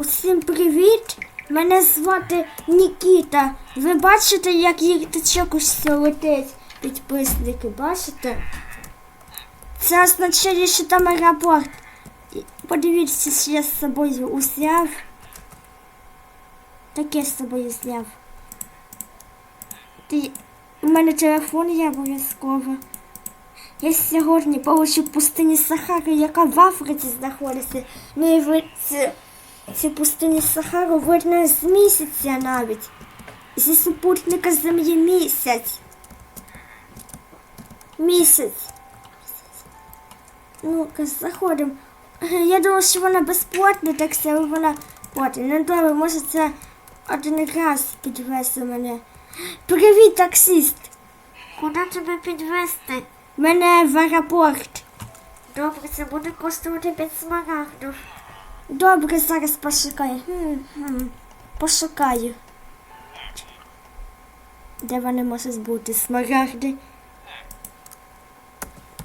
Усім привіт! Мене звати Нікіта. Ви бачите, як їх усе летить? Підписники, бачите? Це означає, що там аеропорт. Подивіться, що я з собою узяв. Таке з собою зняв. Ти... У мене телефон є обов'язково. Я сьогодні получу пустині Сахари, яка в Африці знаходиться. Ну і ви ці, ці пустині Сахару видно з місяця навіть. Зі супутника Землі місяць. Місяць. Ну-ка, заходимо. Я думала, що вона безплатна, так але вона платна. Ну добре, може це один раз підвезе мене. Привіт, таксист! Куди тебе підвезти? Мене в аеропорт. Добре, це буде коштувати 5 смарагдів. Добре, зараз пошукаю. Пошукаю. Де вони можуть бути? Смарагди.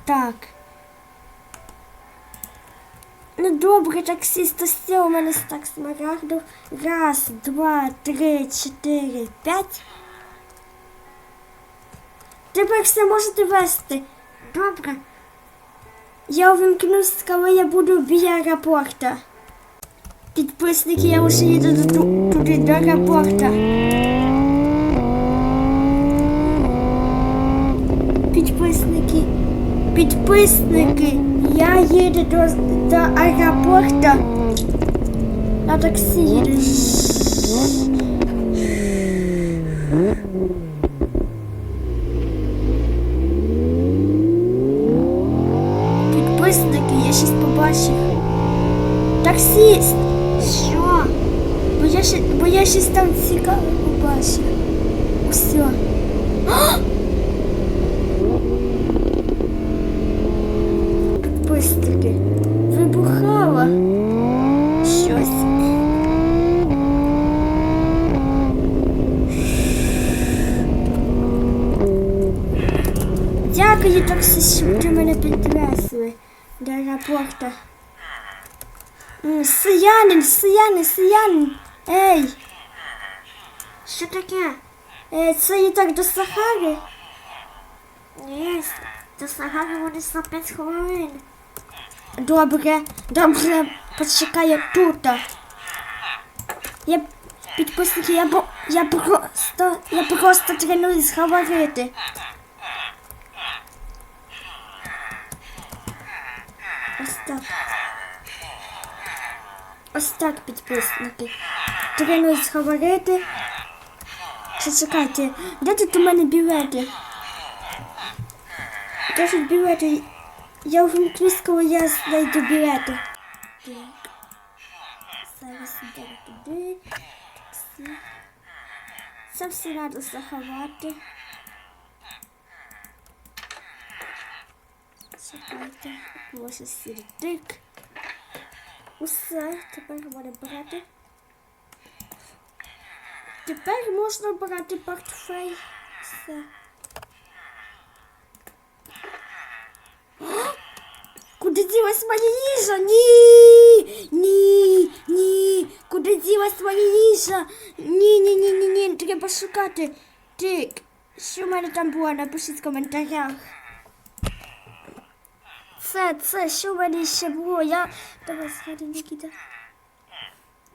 Так. Ну добре, таксист, це у мене стак смарагдів. Раз, два, три, чотири, п'ять. Тепер все можете вести. Добре. Я увімкнусь, коли я буду біля аеропорта. Підписники, я вже їду до- туди до аеропорта. Підписники, підписники, я їду до, до аеропорта. На таксі їду. Підписники, я щось побачив. Таксіст! Що? Бо я, ще, бо я щось там цікаве побачив. Усе. Підписники. Вибухало. Щось. Дякую, таксист, що ви мене підвезли до аеропорту. М, Сиянин, сиянин, сиянин. Ей. Що таке? Е, це і так до Сахари? Ні, до Сахари вони за 5 хвилин. Добре, добре, почекаю тут. Я підписники, я, бо, я просто, я просто тренуюсь говорити. Ось так. Ось так, підписники. Тренуюсь говорити. Ще чекайте, де тут у мене білети? Де тут білети? Я увімкнусь, коли я знайду білети. Так. Зараз йдемо туди. Таксі. Це все треба заховати. Чекайте. Ось сіртик. Усе, тепер можна брати. Тепер можна брати портфель. Все. Куди ділась моя їжа? Ні! Ні! Ні! Куди ділась моя їжа? Ні, ні, ні, ні, ні, треба шукати. Тик, що в мене там було? Напишіть в коментарях. Це, це, що в мене ще було? Я... Давай, сходи, Нікіта.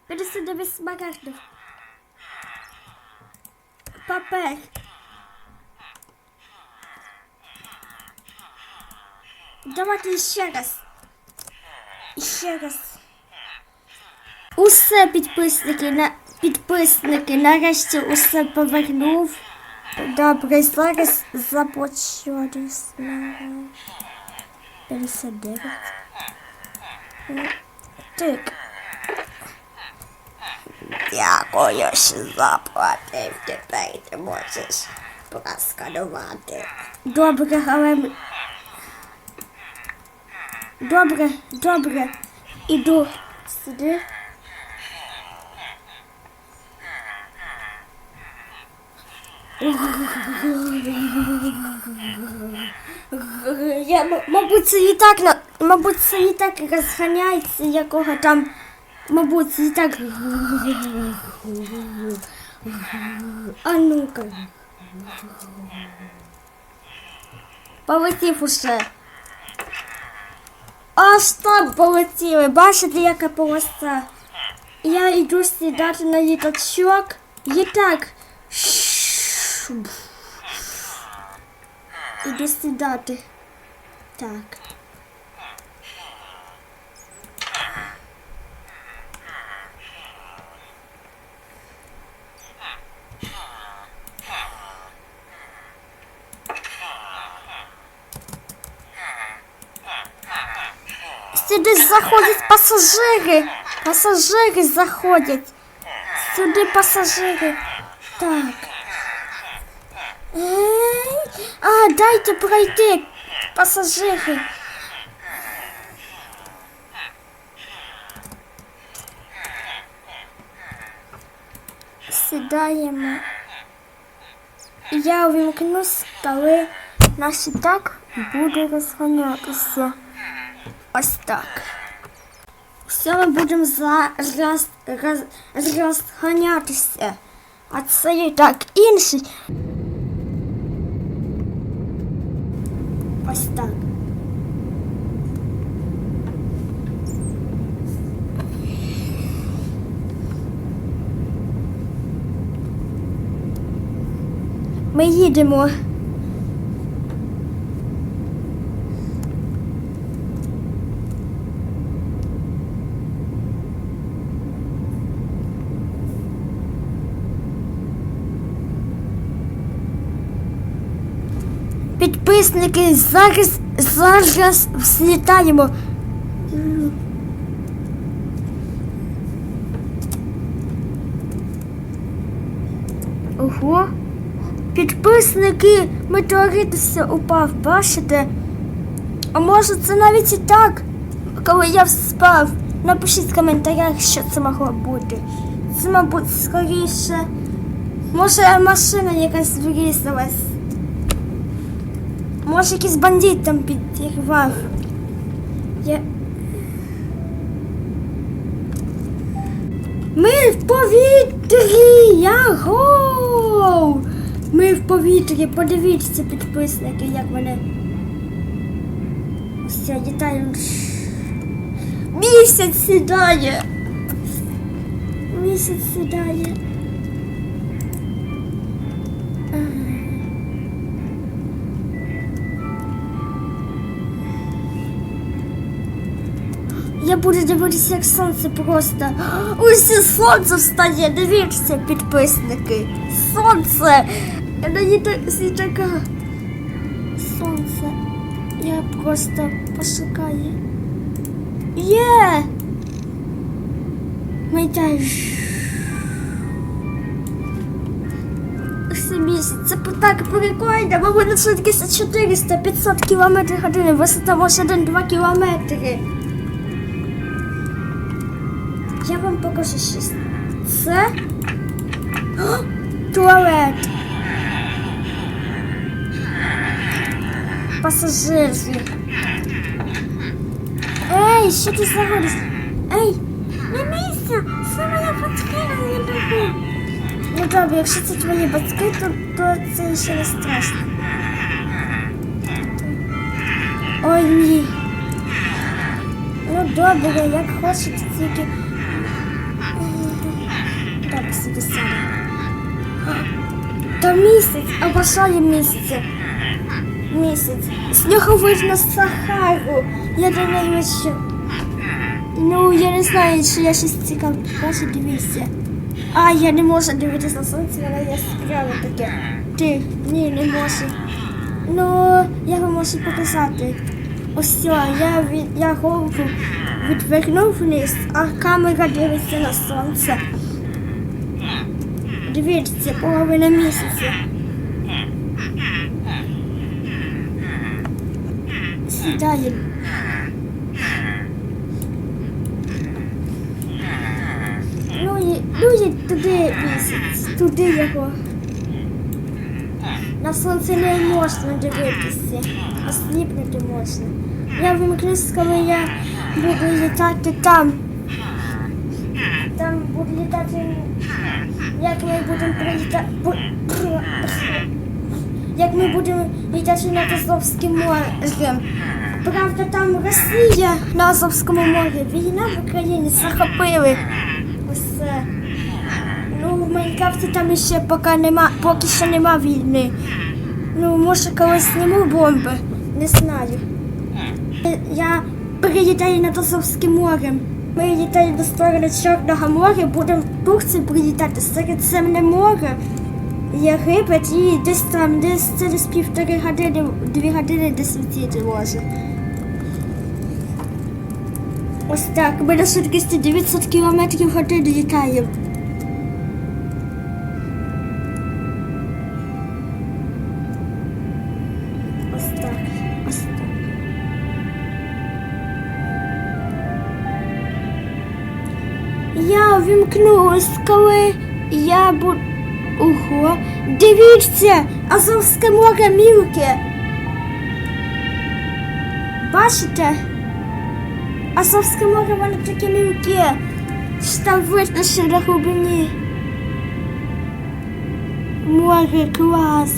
Пересиди без смарагдів. Папер. Давайте ще раз. І ще раз. Усе підписники, на... підписники, нарешті усе повернув. Добре, зараз заплачу знову. 59. Так. Дякую, що заплатив. Тепер ти можеш просканувати. Добре, але... Добре, добре. Іду сюди. Я, мабуть, це і так, мабуть, це і так розганяється, якого там Мабуть, і так. А ну-ка. Полетів уже. Аж там полетіли. Бачите, яка полоса? Я йду сідати на літачок. І так. Іду сідати. Так. Сюди заходять пасажири. Пасажири заходять. Сюди пасажири. Так. А, дайте пройти. Пасажири. Сідаємо. Я увімкнусь, коли наш так буде розганятися. Ось так. Все ми будемо зараз роз, розганятися. А це і так інший. Ось так. Ми їдемо. Підписники зараз зараз взлітаємо. Ого. Підписники, метеорит все упав, бачите? А може це навіть і так, коли я спав. Напишіть в коментарях, що це могло бути. Це, мабуть, скоріше. Може машина якась врізалась. Може якийсь бандит там підірвав. Я... Ми в повітрі! Яго! Ми в повітрі, подивіться, підписники, як вони. Все, літаю. Місяць сідає. Місяць сідає. Я буду дивитися, як сонце просто. Ось сонце встає, дивіться, підписники. Сонце! Я на літака. Сонце. Я просто пошукаю. Є! Місяць. Це так прикольно, бо буде швидкість 400-500 км години, висота може 1-2 кілометри. Я вам покажу щось. Це О, туалет. Пасажири. Ей, що ти заходиш? Ей, не місця, це моя батьки, не бігу. Ну добре, якщо це твої батьки, то, то це ще не страшно. Ой, ні. Ну добре, як хочете, тільки. Собі. Та місяць, обожаю місяця. Місяць. З нього Сахару. Я думаю, що. Ну, я не знаю, чи я щось цікаве. Бачу, дивіться. А, я не можу дивитися на сонце, воно яскраве таке. Ти, ні, не можу. Ну, я вам можу показати. Ось я, від, я голову відвернув вниз, а камера дивиться на сонце. Дивіться, половина місяця. Сідає. І, ну туди місяць, туди його. На сонце не можна дивитися, осліпнути можна. Я вимкнусь, коли я буду літати там. там буде літати, як ми будемо прилітати, як ми будемо літати над Азовським морем. Правда, там Росія на Азовському морі, війна в Україні захопили усе. Ну, в Майнкрафті там ще поки нема, поки що нема війни. Ну, може, колись зніму бомби, не знаю. Я прилітаю над Азовським морем. Ми літаємо до сторони Чорного моря, будемо в Турцію прилітати Середземне море, Єгипет і десь там, десь через півтори години, дві години десь летіти може. Ось так, ми на швидкості 900 км години літаємо. Я увімкнулась, коли я буду. Ого, дивіться, Азовське море мілке. Бачите? Азовське море воно таке мілке. Там видно ще на глибині. Море клас.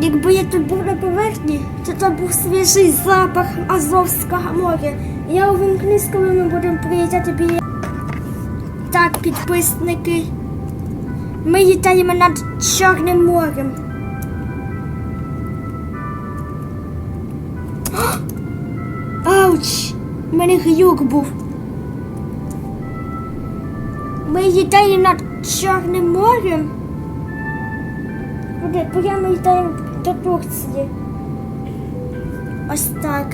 Якби я тут був на поверхні, то там був свіжий запах Азовського моря. Я увімкнусь, коли ми будемо приїжджати біля. Так, підписники. Ми літаємо над Чорним морем. Ауч! У мене глюк був. Ми літаємо над Чорним морем. Прямо літаємо до Турції. Ось так.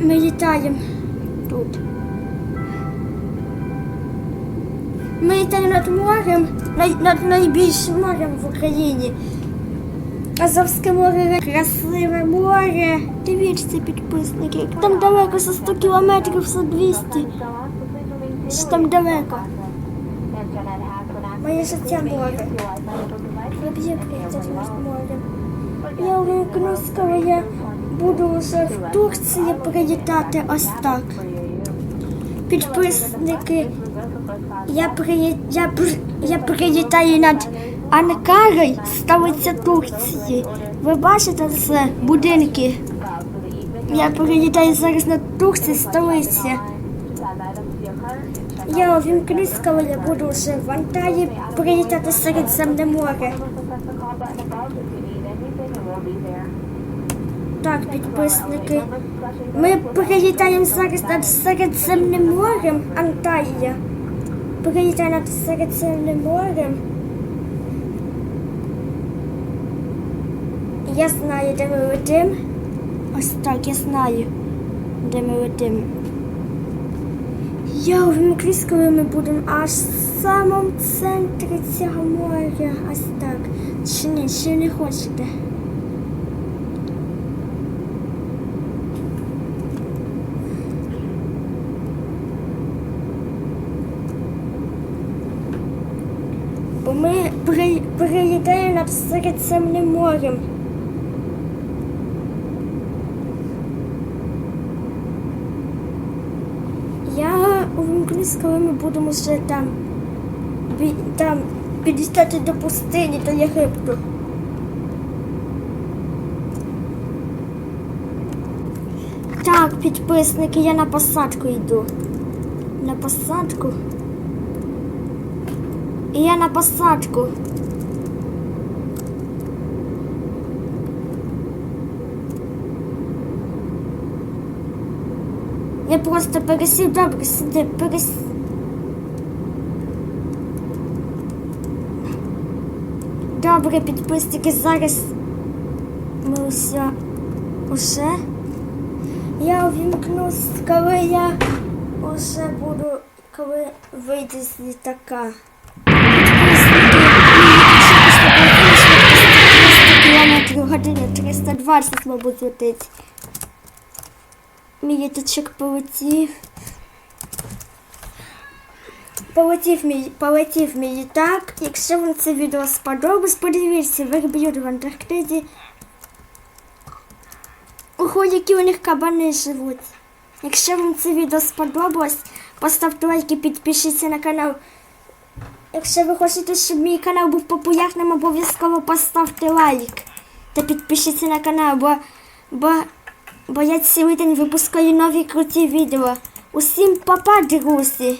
Ми літаємо тут. Ми літаємо над морем, над найбільшим морем в Україні. Азовське море красиве море. Дивіться, підписники. Там далеко за 100 кілометрів, за 200. Що там далеко? Моє життя море. Над морем. Я увімкнусь, коли я буду вже в Турції прилітати ось так. Підписники, я, приї... я, при- я прилітаю над Анкарою, столиця Турції. Ви бачите це будинки? Я прилітаю зараз над Турцію, столиця. Я увімкнусь, коли я буду вже в Анталії прилітати Середземне море. Так, підписники. Ми прилітаємо зараз над Середземним морем, Анталія. Прилітає над Середземним морем. Я знаю, де ми летим. Ось так, я знаю, де ми летим. Я увімкнусь, коли ми будемо аж в самому центрі цього моря. Ось так. Чи ні, чи не хочете? Бо ми при, приїдаємо над Середземним морем. Я увімкнусь, коли ми будемо вже там, там підістати до пустині, до Єгипту. Так, підписники, я на посадку йду. На посадку. І я на посадку. Я просто пересів, добре, сиди, перес... Добре, підписники, зараз ми все уже. Я увімкнусь, коли я уже буду, коли вийду з літака. Підписники, кілометрів години 320, мабуть, летить. Мій ятичок полетів. Полетів мій полетів мій літак. Якщо вам це відео сподобалось, подивіться, верб'ють в Антарктиді. Ого, які у них кабани живуть. Якщо вам це відео сподобалось, поставте лайк і підпишіться на канал. Якщо ви хочете, щоб мій канал був популярним, обов'язково поставте лайк та підпишіться на канал, бо, бо бо я цілий день випускаю нові круті відео. Усім папа, друзі!